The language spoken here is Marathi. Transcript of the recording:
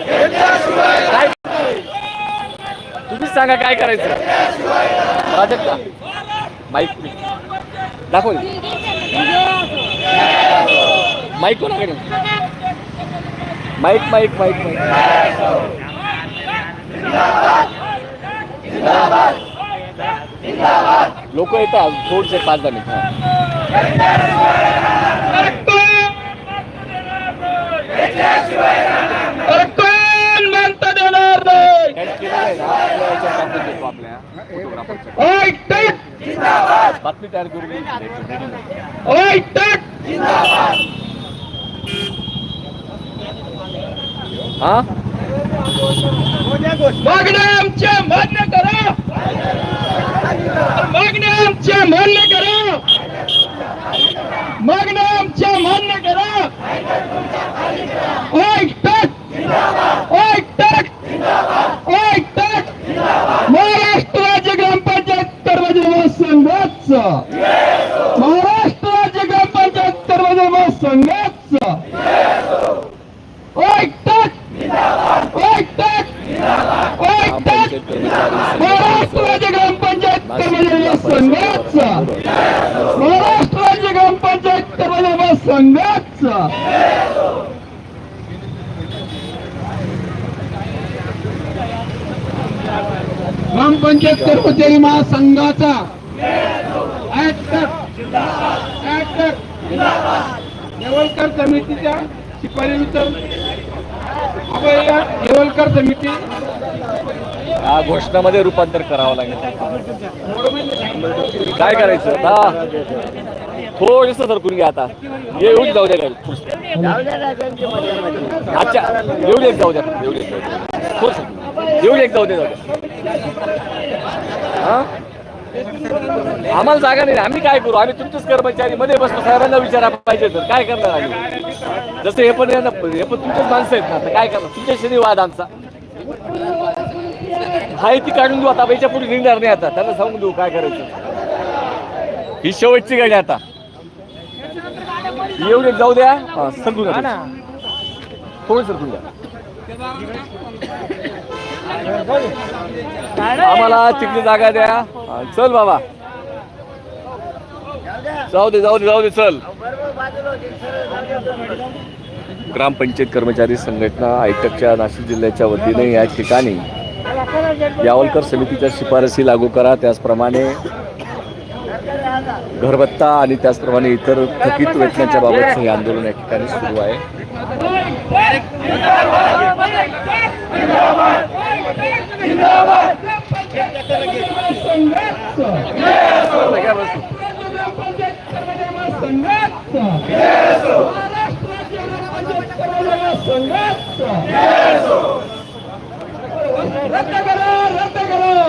काय? तुम्हीच सांगा काय करायचं? प्राजक्ता माईक दाखव माईक कोणाकडे माईक माईक माईक माईक. लोक येतात थोडसे पाच दहा मिनिट. आमच्या मान्य करा मागण्या आमच्या मान्य करा मागण्या आमच्या मान्य करा संघाचा ओय टक ओय टक ओय टक महाराष्ट्र राज्य ग्रामपंचायत कर्मचारी संघाचा महाराष्ट्र राज्य ग्रामपंचायत कर्मचारी संघाचा ग्रामपंचायत कर्मचारी महासंघाचा ऍक्टर ऍक्टर येवलकर समितीच्या शिफारीनुसार अभय येवलकर समिती. या घोषणामध्ये रूपांतर करावं लागेल. काय करायचं? हा. थोडस सरकून घ्या आता. येऊन जाऊ द्या अच्छा येऊ एक जाऊ द्या. येऊ एक जाऊ द्या. येऊ एक जाऊ द्या जाऊ द्या. हा? आम्हाला जागा नाही. आम्ही काय करू? आम्ही तुमचेच कर्मचारी. मध्ये बसतो. साहेबांना विचारा पाहिजे तर. काय करणार आम्ही? जसं हे पण हे पण तुमचेच माणसं आहेत ना. आता काय करणार? तुमच्याशी वाद आमचा. हाय ती काढून देऊ. आता याच्यापुढे निघणार नाही आता. त्यांना सांगून देऊ काय करायचं. ही शेवटची गाडी आता. एवढी जाऊ द्या. सरकून द्या थोडं सरकून द्या. आम्हाला तिकडे जागा द्या. चल बाबा. जाऊ दे जाऊ दे जाऊ दे चल. ग्रामपंचायत कर्मचारी संघटना आयटकच्या नाशिक जिल्ह्याच्या वतीने या ठिकाणी यावलकर समितीच्या शिफारसी लागू करा. त्याचप्रमाणे घरबत्ता आणि त्याचप्रमाणे इतर थकीत वेतनाच्या बाबतचं हे आंदोलन या ठिकाणी सुरू आहे. रद्द करा रद्द करा